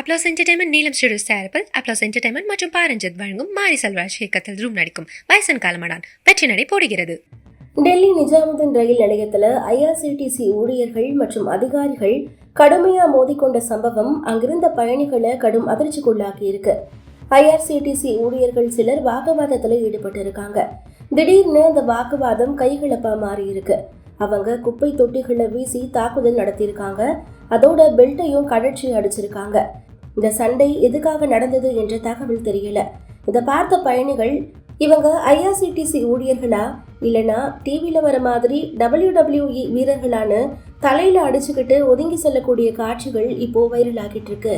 Applause entertainment Neelam studios தயாரிப்பில் applause entertainment மற்றும் பாரஞ்சத் வழங்கும் மாரி செல்வராஜ் இயக்கத்தில் ரூம் நடிக்கும். வயசன் காலமடான் வெற்றி நடை போடுகிறது. டெல்லி நிஜாமுதீன் ரயில் நிலையத்தில் ஐஆர்சிடிசி ஊழியர்கள் மற்றும் அதிகாரிகள் கடுமையாக மோதிக்கொண்ட சம்பவம் அங்கிருந்த பயணிகளை கடும் அதிர்ச்சிக்குள்ளாக்கி இருக்கு. ஐஆர்சிடிசி ஊழியர்கள் சிலர் வாக்குவாதத்தில் ஈடுபட்டு இருக்காங்க திடீர்னு அந்த வாக்குவாதம் கைகலப்பா மாறி இருக்கு. அவங்க குப்பை தொட்டிகளை வீசி தாக்குதல் நடத்தியிருக்காங்க. அதோட பெல்ட்டையும் கழற்சி அடிச்சிருக்காங்க. இந்த சண்டை எதுக்காக நடந்தது என்ற தகவல் தெரியல. இதை பார்த்த பயணிகள் இவங்க ஐஆர்சிடிசி ஊழியர்களா? இல்லைனா டிவியில் வர மாதிரி டபிள்யூ வீரர்களான தலையில அடிச்சுக்கிட்டு ஒதுங்கி செல்லக்கூடிய காட்சிகள் இப்போ வைரல் ஆகிட்டு இருக்கு.